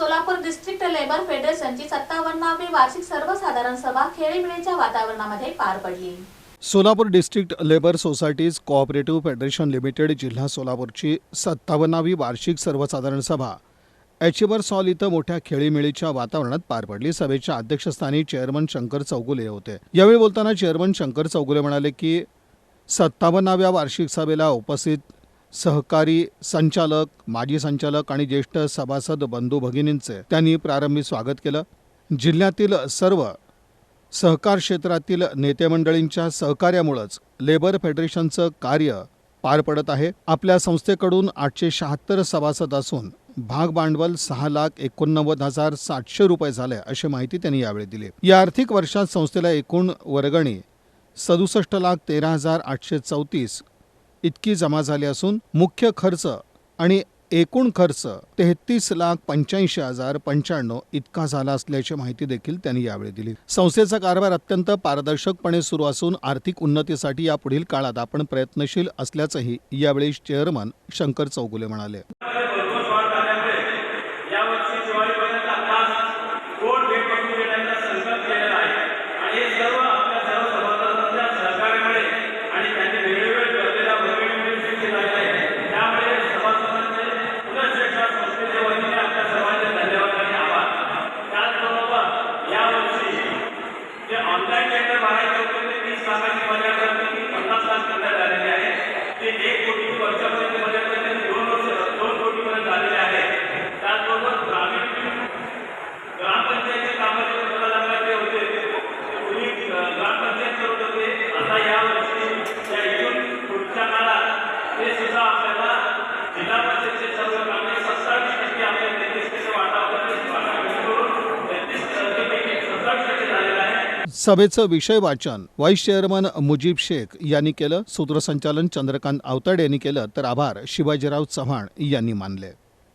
Solapur district labour फेडरेशनची सत्तावन्नावी वार्षिक सर्वसाधारण सभा खेळीमेळीच्या वातावरणामध्ये पार पडली. Solapur district labour societies cooperative federation limited जिल्हा सोलापूरची सत्तावन्नावी वार्षिक सर्वसाधारण सभा. एचिबर सॉल इथं मोठ्या खेळीमेळीच्या वातावरणात पार पडली. सभेच्या अध्यक्षस्थानी चेअरमन शंकर चौगुले होते. यावेळी बोलताना चेअरमन शंकर चौगुले म्हणाले की सत्तावन्नाव्या वार्षिक सभेला उपस्थित सहकारी संचालक माजी संचालक आणि ज्येष्ठ सभासद बंधू भगिनींचे त्यांनी प्रारंभी स्वागत केलं. जिल्ह्यातील सर्व सहकार क्षेत्रातील नेतेमंडळींच्या सहकार्यामुळंच लेबर फेडरेशनचं कार्य पार पडत आहे. आपल्या संस्थेकडून आठशे शहात्तर सभासद असून भाग भांडवल सहा लाख एकोणनव्वद हजार सातशे रुपये झाले अशी माहिती त्यांनी यावेळी दिली. या आर्थिक वर्षात संस्थेला एकूण वर्गणी सदुसष्ट लाख तेरा हजार आठशे चौतीस इतकी जमा झाली असून मुख्य खर्च आणि एकूण खर्च तेहतीस लाख पंच्याऐंशी हजार पंच्याण्णव इतका झाला असल्याची माहिती देखील त्यांनी यावेळी दिली. संस्थेचा कारभार अत्यंत पारदर्शकपणे सुरू असून आर्थिक उन्नतीसाठी या पुढील काळात आपण प्रयत्नशील असल्याचंही यावेळी चेअरमन शंकर चौगुले म्हणाले. ऑनलाईन टेंडर भरायचे होते ते वीस लाखाची सभेचं विषय वाचन व्हाईस चेअरमन मुजीब शेख यांनी केलं. सूत्रसंचालन चंद्रकांत आवताडे यांनी केलं. तर आभार शिवाजीराव चव्हाण यांनी मानले.